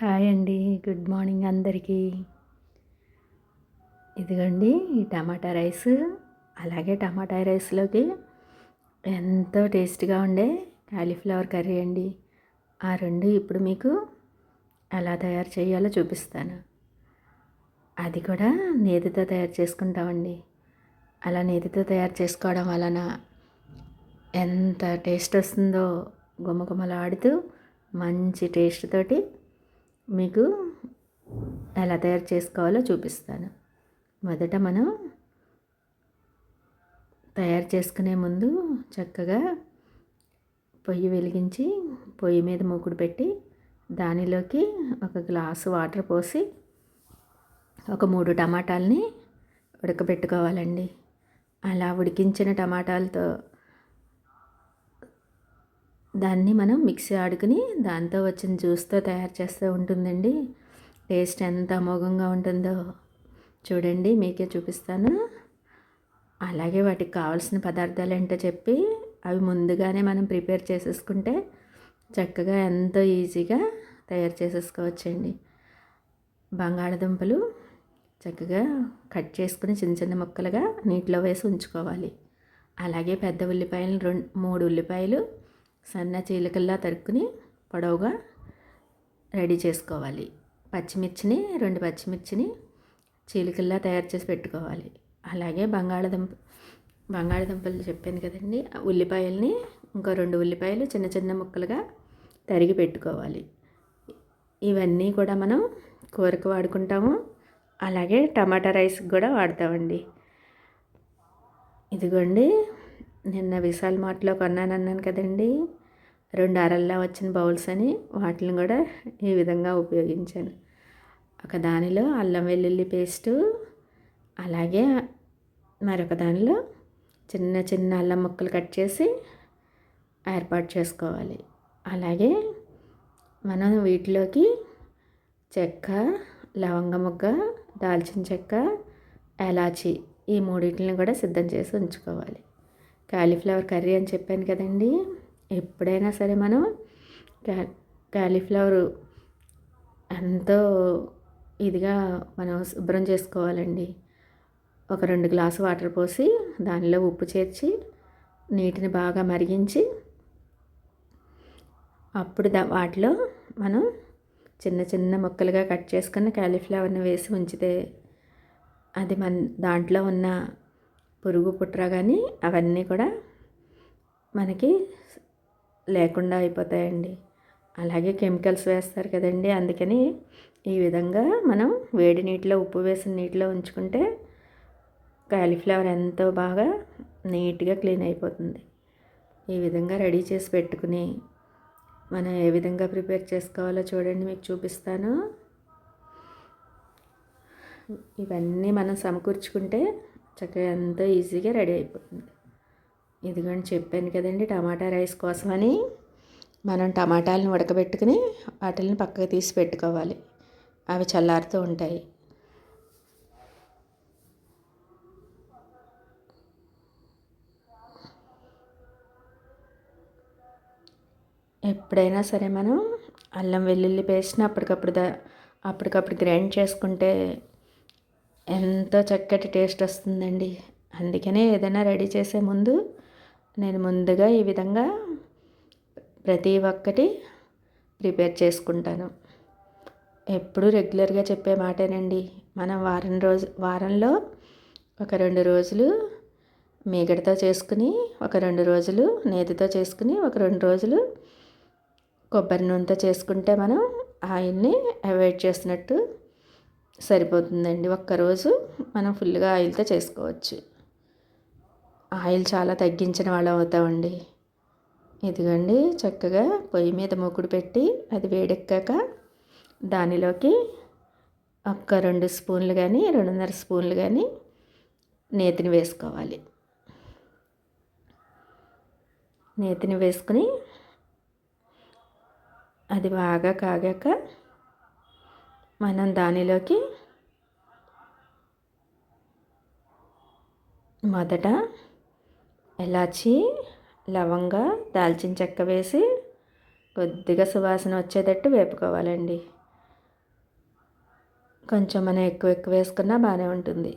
Hi అండి. Good morning అందరికీ. ఇదిగోండి ఈ టమాటా రైస్. అలాగే టమాటా రైస్లోకి ఎంతో టేస్ట్గా ఉండే కాలీఫ్లవర్ కర్రీ అండి. ఆ రెండు ఇప్పుడు మీకు ఎలా తయారు చేయాలో చూపిస్తాను. అది కూడా నేతితో తయారు చేసుకుంటామండి. అలా నేతితో తయారు చేసుకోవడం వలన ఎంత టేస్ట్ వస్తుందో గుమ్మగుమ్మలాడుతూ మంచి టేస్ట్ తోటి మీకు ఎలా తయారు చేసుకోవాలో చూపిస్తాను. మొదట మనం తయారు చేసుకునే ముందు చక్కగా పొయ్యి వెలిగించి పొయ్యి మీద మూకుడు పెట్టి దానిలోకి ఒక గ్లాసు వాటర్ పోసి ఒక మూడు టమాటాలని ఉడకబెట్టుకోవాలండి. అలా ఉడికించిన టమాటాలతో దాన్ని మనం మిక్సీ ఆడుకుని దాంతో వచ్చిన జ్యూస్తో తయారు చేస్తూ ఉంటుందండి. టేస్ట్ ఎంత అమోఘంగా ఉంటుందో చూడండి మీకే చూపిస్తాను. అలాగే వాటికి కావాల్సిన పదార్థాలు ఏంటో చెప్పి అవి ముందుగానే మనం ప్రిపేర్ చేసేసుకుంటే చక్కగా ఎంతో ఈజీగా తయారు చేసేసుకోవచ్చండి. బంగాళదుంపలు చక్కగా కట్ చేసుకుని చిన్న చిన్న ముక్కలుగా నీటిలో వేసి ఉంచుకోవాలి. అలాగే పెద్ద ఉల్లిపాయలు రెండు మూడు ఉల్లిపాయలు సన్న చీలికల్లా తరుక్కుని పొడవుగా రెడీ చేసుకోవాలి. పచ్చిమిర్చిని రెండు పచ్చిమిర్చిని చీలికల్లా తయారు చేసి పెట్టుకోవాలి. అలాగే బంగాళదుంప బంగాళదుంపలు చెప్పాను కదండి. ఉల్లిపాయల్ని ఇంకో రెండు ఉల్లిపాయలు చిన్న చిన్న ముక్కలుగా తరిగి పెట్టుకోవాలి. ఇవన్నీ కూడా మనం కూరకు వాడుకుంటాము. అలాగే టమాటా రైస్కి కూడా వాడతామండి. ఇదిగోండి నిన్న విశాల్ మార్ట్లో కొన్నానన్నాను కదండీ కదండి. రెండు అరల్లా వచ్చిన బౌల్స్ అని వాటిని కూడా ఈ విధంగా ఉపయోగించాను. ఒక దానిలో అల్లం వెల్లుల్లి పేస్టు అలాగే మరొక దానిలో చిన్న చిన్న అల్లం ముక్కలు కట్ చేసి ఏర్పాటు చేసుకోవాలి. అలాగే మనం వీటిలోకి చెక్క లవంగ ముగ్గ దాల్చిన చెక్క ఎలాచి ఈ మూడింటిని కూడా సిద్ధం చేసి ఉంచుకోవాలి. కాలీఫ్లవర్ కర్రీ అని చెప్పాను కదండీ. ఎప్పుడైనా సరే మనం క్యా కాలీఫ్లవర్ ఎంతో ఇదిగా మనం శుభ్రం చేసుకోవాలండి. ఒక రెండు గ్లాసు వాటర్ పోసి దానిలో ఉప్పు చేర్చి నీటిని బాగా మరిగించి అప్పుడు దా వాటిలో మనం చిన్న చిన్న ముక్కలుగా కట్ చేసుకుని క్యాలీఫ్లవర్ని వేసి ఉంచితే అది మన దాంట్లో ఉన్న పురుగు పుట్ర కానీ అవన్నీ కూడా మనకి లేకుండా అయిపోతాయండి. అలాగే కెమికల్స్ వేస్తారు కదండి. అందుకని ఈ విధంగా మనం వేడి నీటిలో ఉప్పు వేసిన నీటిలో ఉంచుకుంటే కాలీఫ్లవర్ ఎంతో బాగా నీట్గా క్లీన్ అయిపోతుంది. ఈ విధంగా రెడీ చేసి పెట్టుకుని మనం ఏ విధంగా ప్రిపేర్ చేసుకోవాలో చూడండి మీకు చూపిస్తాను. ఇవన్నీ మనం సమకూర్చుకుంటే చక్కగా ఎంతో ఈజీగా రెడీ అయిపోతుంది. ఇదిగోండి చెప్పాను కదండి టమాటా రైస్ కోసమని. మనం టమాటాలను ఉడకబెట్టుకుని వాటిని పక్కకు తీసి పెట్టుకోవాలి. అవి చల్లారుతూ ఉంటాయి. ఎప్పుడైనా సరే మనం అల్లం వెల్లుల్లి పేస్ట్ని అప్పటికప్పుడు దా అప్పటికప్పుడు గ్రైండ్ చేసుకుంటే ఎంతో చక్కటి టేస్ట్ వస్తుందండి. అందుకనే ఏదైనా రెడీ చేసే ముందు నేను ముందుగా ఈ విధంగా ప్రతి ఒక్కటి ప్రిపేర్ చేసుకుంటాను. ఎప్పుడు రెగ్యులర్గా చెప్పే మాటేనండి. మనం వారం రోజు వారంలో ఒక రెండు రోజులు మీగడతో చేసుకుని ఒక రెండు రోజులు నేతితో చేసుకుని ఒక రెండు రోజులు కొబ్బరి నూనెతో చేసుకుంటే మనం ఆయిల్ని అవాయిడ్ చేసినట్టు సరిపోతుందండి. ఒక్కరోజు మనం ఫుల్గా ఆయిల్తో చేసుకోవచ్చు. ఆయిల్ చాలా తగ్గించిన వాళ్ళం అవుతామండి. ఇదిగోండి చక్కగా పొయ్యి మీద మూకుడు పెట్టి అది వేడెక్కాక దానిలోకి ఒక్క రెండు స్పూన్లు కానీ రెండున్నర స్పూన్లు కానీ నేతిని వేసుకోవాలి. నేతిని వేసుకుని అది బాగా కాగాక మనం దానిలోకి మొదట ఇలాచి లవంగ దాల్చిన చెక్క వేసి కొద్దిగా సువాసన వచ్చేటట్టు వేపుకోవాలండి. కొంచెం మనం ఎక్కువ ఎక్కువ వేసుకున్నా బాగానే ఉంటుంది.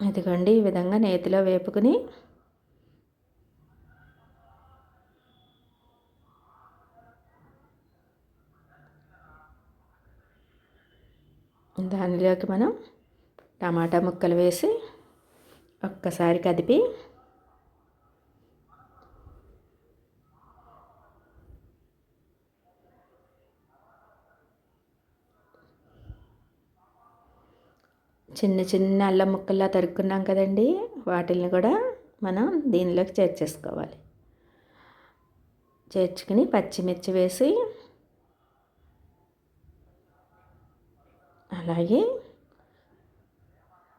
ఇదిగోండి ఈ విధంగా నేతిలో వేపుకుని దానిలోకి మనం టమాటా ముక్కలు వేసి ఒక్కసారి కదిపి. చిన్న చిన్న అల్లం ముక్కల్లా తరుక్కున్నాం కదండి. వాటిల్ని కూడా మనం దీనిలోకి చేర్చేసుకోవాలి. చేర్చుకుని పచ్చిమిర్చి వేసి అలాగే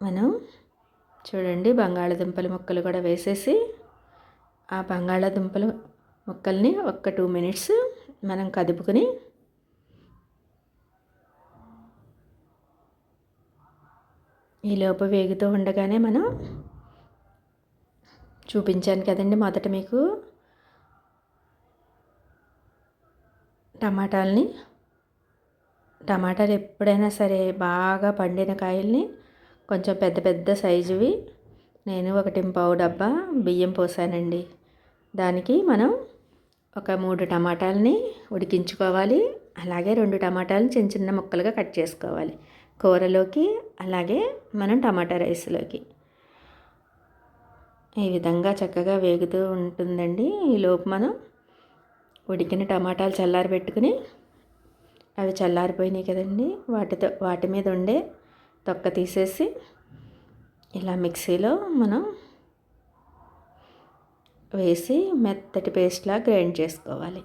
మనం చూడండి బంగాళదుంపల ముక్కలు కూడా వేసేసి ఆ బంగాళదుంపలు ముక్కల్ని ఒక్క టూ మినిట్స్ మనం కదుపుకొని ఈలోపు వేగుతూ ఉండగానే మనం చూపించాను కదండి మొదట మీకు టమాటాలని. టమాటాలు ఎప్పుడైనా సరే బాగా పండిన కాయల్ని కొంచెం పెద్ద పెద్ద సైజువి. నేను ఒకటి పావు డబ్బా బియ్యం పోసానండి. దానికి మనం ఒక మూడు టమాటాలని ఉడికించుకోవాలి. అలాగే రెండు టమాటాలను చిన్న చిన్న ముక్కలుగా కట్ చేసుకోవాలి. కూరలోకి అలాగే మనం టమాటా రైస్లోకి. ఈ విధంగా చక్కగా వేగుతూ ఉంటుందండి. ఈలోపు మనం ఉడికిన టమాటాలు చల్లారి పెట్టుకుని అవి చల్లారిపోయినాయి కదండి. వాటితో వాటి మీద ఉండే తొక్క తీసేసి ఇలా మిక్సీలో మనం వేసి మెత్తటి పేస్ట్లా గ్రైండ్ చేసుకోవాలి.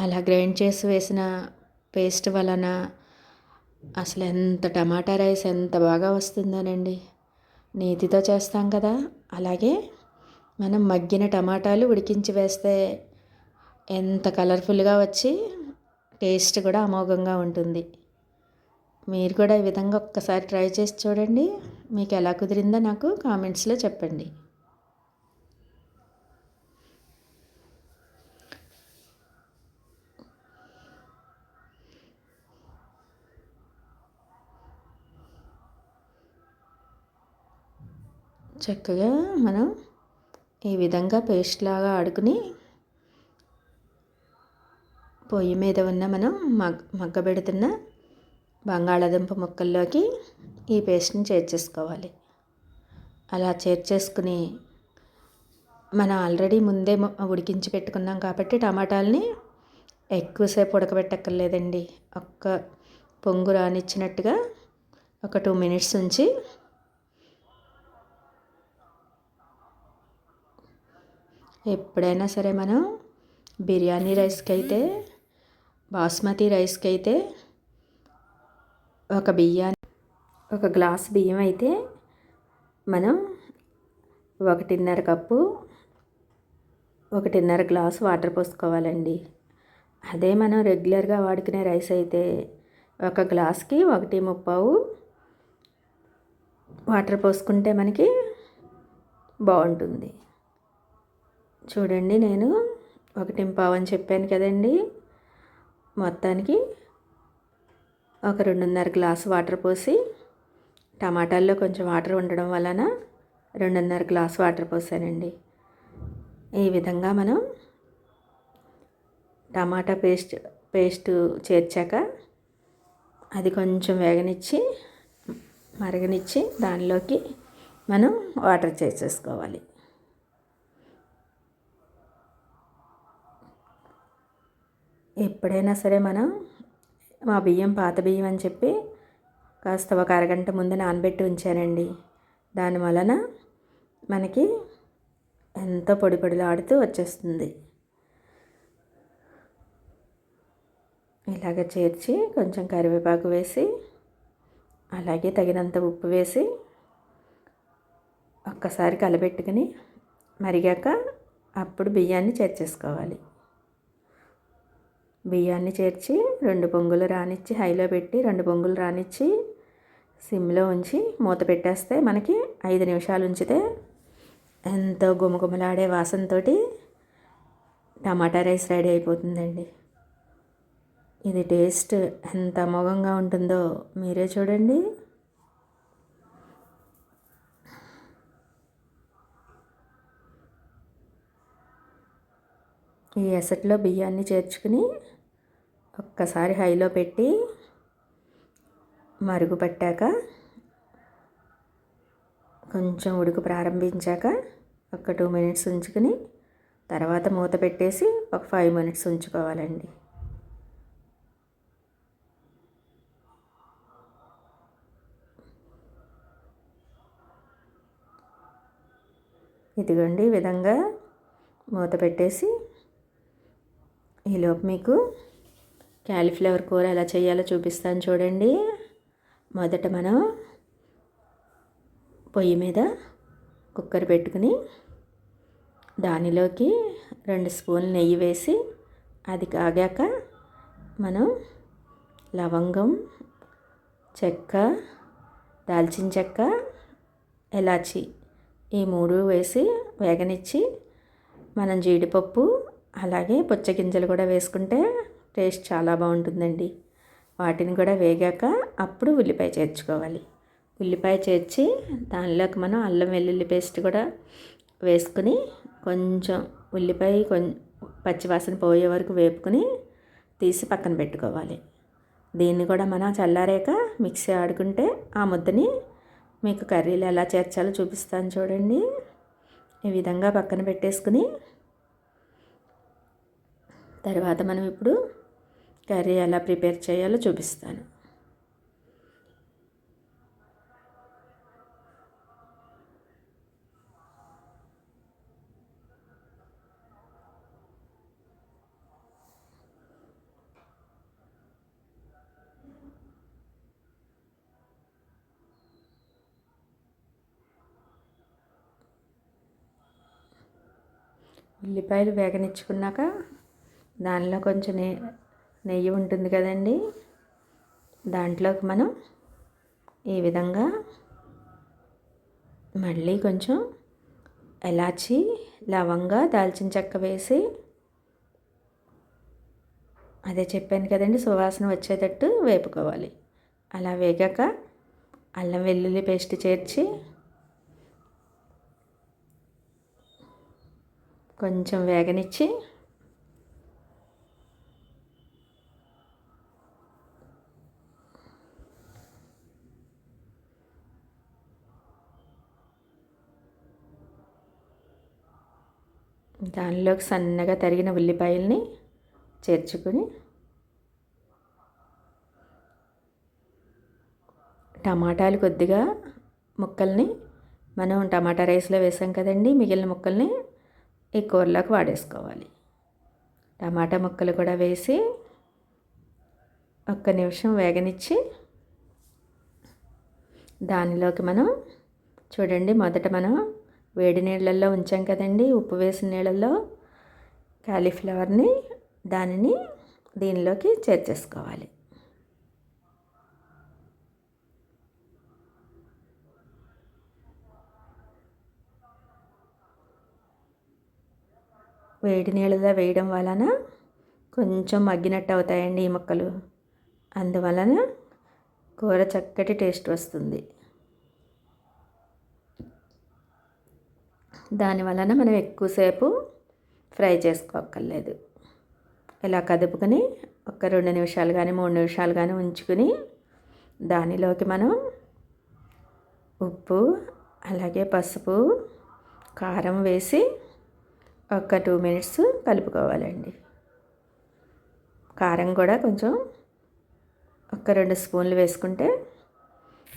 అలా గ్రైండ్ చేసి వేసిన పేస్ట్ వలన అసలు ఎంత టమాటా రైస్ ఎంత బాగా వస్తుందోనండి. నీతితో చేస్తాం కదా. అలాగే మనం మగ్గిన టమాటాలు ఉడికించి వేస్తే ఎంత కలర్ఫుల్గా వచ్చి టేస్ట్ కూడా అమోఘంగా ఉంటుంది. మీరు కూడా ఈ విధంగా ఒక్కసారి ట్రై చేసి చూడండి. మీకు ఎలా కుదిరిందో నాకు కామెంట్స్లో చెప్పండి. చక్కగా మనం ఈ విధంగా పేస్ట్ లాగా ఆడుకుని పొయ్యి మీద ఉన్న మనం మగ్ మగ్గబెడుతున్న బంగాళాదుంప ముక్కల్లోకి ఈ పేస్ట్ని చేర్చేసుకోవాలి. అలా చేర్చేసుకుని మనం ఆల్రెడీ ముందే ఉడికించి పెట్టుకున్నాం కాబట్టి టమాటాలని ఎక్కువసేపు ఉడకబెట్టక్కర్లేదండి. ఒక్క పొంగు రానిచ్చినట్టుగా ఒక టూ మినిట్స్ ఉంచి ఎప్పుడైనా సరే మనం బిర్యానీ రైస్కి అయితే బాస్మతి రైస్కి అయితే ఒక బియ్యాన్ని ఒక గ్లాస్ బియ్యం అయితే మనం ఒకటిన్నర కప్పు ఒకటిన్నర గ్లాస్ వాటర్ పోసుకోవాలండి. అదే మనం రెగ్యులర్గా వాడుకునే రైస్ అయితే ఒక గ్లాస్కి ఒకటి ముప్పావు వాటర్ పోసుకుంటే మనకి బాగుంటుంది. చూడండి నేను ఒకటి పావు అని చెప్పాను కదండి. మొత్తానికి ఒక రెండున్నర గ్లాసు వాటర్ పోసి టమాటాల్లో కొంచెం వాటర్ ఉండడం వలన రెండున్నర గ్లాస్ వాటర్ పోసానండి. ఈ విధంగా మనం టమాటా పేస్ట్ పేస్ట్ చేర్చాక అది కొంచెం వేగనిచ్చి మరగనిచ్చి దానిలోకి మనం వాటర్ చేసేసుకోవాలి. ఎప్పుడైనా సరే మనం మా బియ్యం పాత బియ్యం అని చెప్పి కాస్త ఒక అరగంట ముందు నానబెట్టి ఉంచానండి. దాని వలన మనకి ఎంతో పొడి పొడిలాడుతూ వచ్చేస్తుంది. ఇలాగ చేర్చి కొంచెం కరివేపాకు వేసి అలాగే తగినంత ఉప్పు వేసి ఒక్కసారి కలబెట్టుకుని మరిగాక అప్పుడు బియ్యాన్ని చేర్చేసుకోవాలి. బియ్యాన్ని చేర్చి రెండు పొంగులు రానిచ్చి హైలో పెట్టి రెండు పొంగులు రానిచ్చి సిమ్లో ఉంచి మూత పెట్టేస్తే మనకి ఐదు నిమిషాలు ఉంచితే ఎంతో గుమగుమలాడే వాసనతో టమాటా రైస్ రెడీ అయిపోతుందండి. ఇది టేస్ట్ ఎంత అమోఘంగా ఉంటుందో మీరే చూడండి. ఈ ఎసట్లో బియ్యాన్ని చేర్చుకుని ఒక్కసారి హైలో పెట్టి మరుగుపెట్టాక కొంచెం ఉడుకు ప్రారంభించాక ఒక టూ మినిట్స్ ఉంచుకుని తర్వాత మూత పెట్టేసి ఒక ఫైవ్ మినిట్స్ ఉంచుకోవాలండి. ఇదిగోండి ఈ విధంగా మూత పెట్టేసి ఈలోపు మీకు క్యాలీఫ్లవర్ కూర ఎలా చేయాలో చూపిస్తాను చూడండి. మొదట మనం పొయ్యి మీద కుక్కర్ పెట్టుకుని దానిలోకి రెండు స్పూన్లు నెయ్యి వేసి అది కాగాక మనం లవంగం చెక్క దాల్చిన చెక్క ఎలాచి ఈ మూడు వేసి వేగనిచ్చి మనం జీడిపప్పు అలాగే పుచ్చగింజలు కూడా వేసుకుంటే టేస్ట్ చాలా బాగుంటుందండి. వాటిని కూడా వేగాక అప్పుడు ఉల్లిపాయ చేర్చుకోవాలి. ఉల్లిపాయ చేర్చి దానిలోకి మనం అల్లం వెల్లుల్లి పేస్ట్ కూడా వేసుకుని కొంచెం ఉల్లిపాయ కొంచెం పచ్చివాసన పోయే వరకు వేపుకుని తీసి పక్కన పెట్టుకోవాలి. దీన్ని కూడా మనం చల్లారాక మిక్సీ ఆడుకుంటే ఆ ముద్దని మీకు కర్రీలు ఎలా చేర్చాలో చూపిస్తాను చూడండి. ఈ విధంగా పక్కన పెట్టేసుకుని తర్వాత మనం ఇప్పుడు కర్రీ ఎలా ప్రిపేర్ చేయాలో చూపిస్తాను. ఉల్లిపాయలు వేగనిచ్చుకున్నాక దానిలో కొంచెం నెయ్యి ఉంటుంది కదండి. దాంట్లోకి మనం ఈ విధంగా మళ్ళీ కొంచెం ఎలాచి లవంగా దాల్చిన చెక్క వేసి అదే చెప్పాను కదండి సువాసన వచ్చేటట్టు వేపుకోవాలి. అలా వేగాక అల్లం వెల్లుల్లి పేస్ట్ చేర్చి కొంచెం వేగనిచ్చి దానిలోకి సన్నగా తరిగిన ఉల్లిపాయల్ని చేర్చుకొని టమాటాలు కొద్దిగా ముక్కల్ని మనం టమాటా రైస్లో వేసాం కదండి మిగిలిన ముక్కల్ని ఈ కూరలోకి వాడేసుకోవాలి. టమాటా ముక్కలు కూడా వేసి ఒక్క నిమిషం వేగనిచ్చి దానిలోకి మనం చూడండి మొదట మనం వేడి నీళ్ళల్లో ఉంచాం కదండి. ఉప్పు వేసిన నీళ్ళల్లో కాలీఫ్లవర్ని దానిని దీనిలోకి చేర్చేసుకోవాలి వేడి నీళ్ళలో వేయడం వలన కొంచెం మగ్గినట్టు అవుతాయండి ఈ ముక్కలు. అందువలన కూర చక్కటి టేస్ట్ వస్తుంది. దాని వలన మనం ఎక్కువసేపు ఫ్రై చేసుకోక్కర్లేదు. ఇలా కదుపుకొని ఒక రెండు నిమిషాలు కానీ మూడు నిమిషాలు కానీ ఉంచుకుని దానిలోకి మనం ఉప్పు అలాగే పసుపు కారం వేసి ఒక టూ మినిట్స్ కలుపుకోవాలండి. కారం కూడా కొంచెం ఒక రెండు స్పూన్లు వేసుకుంటే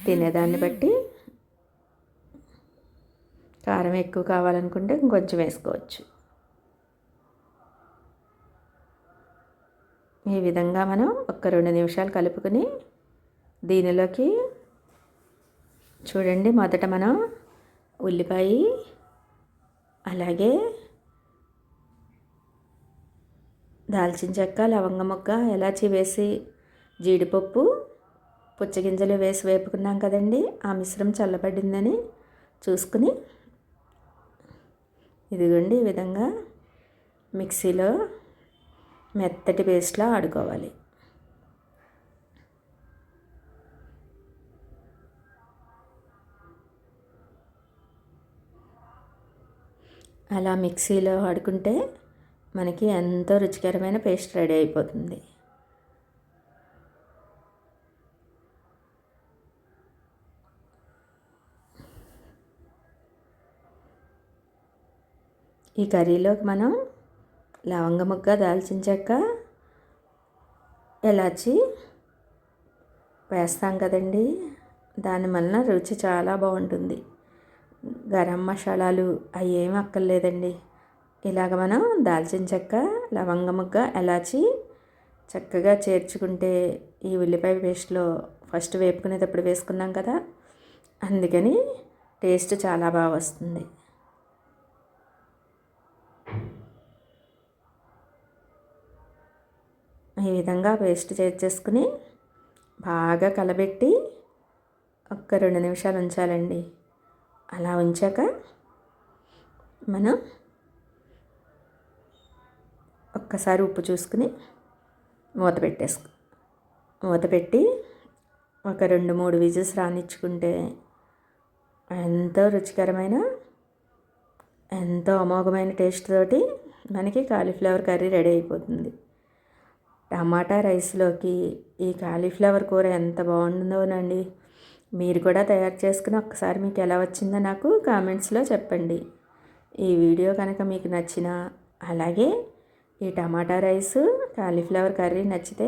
తినేదాన్ని బట్టి కారం ఎక్కువ కావాలనుకుంటే ఇంకొంచెం వేసుకోవచ్చు. ఈ విధంగా మనం ఒక రెండు నిమిషాలు కలుపుకొని దీనిలోకి చూడండి మొదట మనం ఉల్లిపాయ అలాగే దాల్చిన చెక్క లవంగ మొక్క ఎలాచి వేసి జీడిపప్పు పుచ్చగింజలు వేసి వేపుకున్నాం కదండి. ఆ మిశ్రమం చల్లబడిందని చూసుకుని ఇదిగోండి ఈ విధంగా మిక్సీలో మెత్తటి పేస్ట్లా ఆడుకోవాలి. అలా మిక్సీలో ఆడుకుంటే మనకి ఎంతో రుచికరమైన పేస్ట్ రెడీ అయిపోతుంది. ఈ కర్రీలోకి మనం లవంగ ముగ్గ దాల్చిన చెక్క ఎలాచి వేస్తాం కదండి. దాని వలన రుచి చాలా బాగుంటుంది. గరం మసాలాలు అవి ఏమి అక్కర్లేదండి. ఇలాగ మనం దాల్చిన చెక్క లవంగ ముగ్గ ఎలాచి చక్కగా చేర్చుకుంటే ఈ ఉల్లిపాయ పేస్ట్లో ఫస్ట్ వేపుకునేటప్పుడు వేసుకున్నాం కదా అందుకని టేస్ట్ చాలా బాగా వస్తుంది. ఈ విధంగా పేస్ట్ చేసేసుకుని బాగా కలబెట్టి ఒక్క రెండు నిమిషాలు ఉంచాలండి. అలా ఉంచాక మనం ఒక్కసారి ఉప్పు చూసుకుని మూత పెట్టేసుకో మూత పెట్టి ఒక రెండు మూడు విజిల్స్ రానిచ్చుకుంటే ఎంతో రుచికరమైన ఎంతో అమోఘమైన టేస్ట్ తోటి మనకి కాలీఫ్లవర్ కర్రీ రెడీ అయిపోతుంది. టమాటా రైస్లోకి ఈ కాలీఫ్లవర్ కూర ఎంత బాగుంటుందోనండి మీరు కూడా తయారు చేసుకుని ఒక్కసారి మీకు ఎలా వచ్చిందో నాకు కామెంట్స్లో చెప్పండి. ఈ వీడియో కనుక మీకు నచ్చిన అలాగే ఈ టమాటా రైస్ కాలీఫ్లవర్ కర్రీ నచ్చితే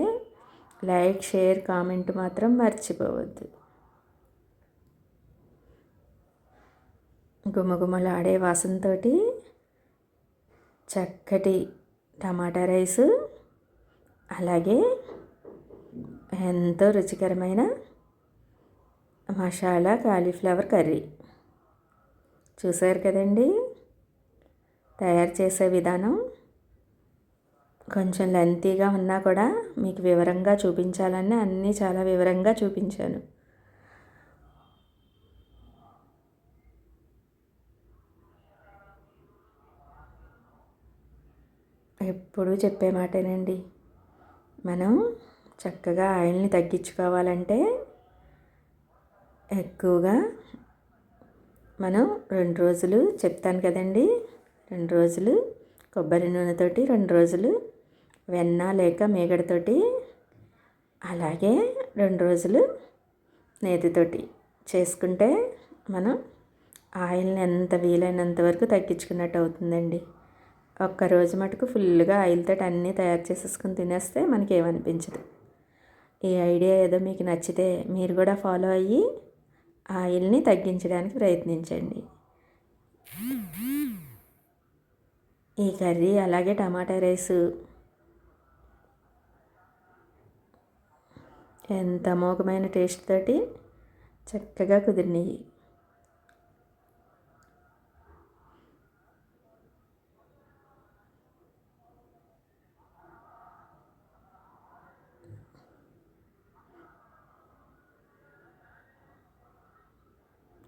లైక్ షేర్ కామెంట్ మాత్రం మర్చిపోవద్దు. గుమగుమలాడే వాసనతో చక్కటి టమాటా రైసు అలాగే ఎంతో రుచికరమైన మసాలా కాలీఫ్లవర్ కర్రీ. చూసారు కదండి? తయారు చేసే విధానం. కొంచెం లెంతీగా ఉన్నా కూడా మీకు వివరంగా చూపించాలని అన్నీ చాలా వివరంగా చూపించాను. ఎప్పుడూ చెప్పే మాటేనండి. మనం చక్కగా ఆయిల్ని తగ్గించుకోవాలంటే ఎక్కువగా మనం రెండు రోజులు చెప్తాను కదండి. రెండు రోజులు కొబ్బరి నూనెతోటి రెండు రోజులు వెన్న లేక మేగడతోటి అలాగే రెండు రోజులు నేతితోటి చేసుకుంటే మనం ఆయిల్ని ఎంత వీలైనంత వరకు తగ్గించుకున్నట్టు అవుతుందండి. ఒక్కరోజు మటుకు ఫుల్గా ఆయిల్తో అన్నీ తయారు చేసేసుకుని తినేస్తే మనకి ఏమనిపించదు ఈ ఐడియా ఏదో మీకు నచ్చితే మీరు కూడా ఫాలో అయ్యి ఆయిల్ని తగ్గించడానికి ప్రయత్నించండి. ఈ కర్రీ అలాగే టమాటా రైసు. ఎంత అమోఘమైన టేస్ట్ తోటి చక్కగా కుదిరినాయి.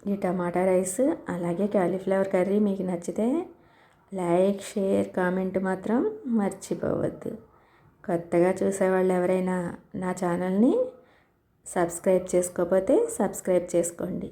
ఈ టమాటా రైస్ అలాగే క్యాలీఫ్లవర్ కర్రీ మీకు నచ్చితే లైక్ షేర్ కామెంట్ మాత్రం మర్చిపోవద్దు. కొత్తగా చూసేవాళ్ళు ఎవరైనా నా ఛానల్ని సబ్స్క్రైబ్ చేసుకోకపోతే సబ్స్క్రైబ్ చేసుకోండి.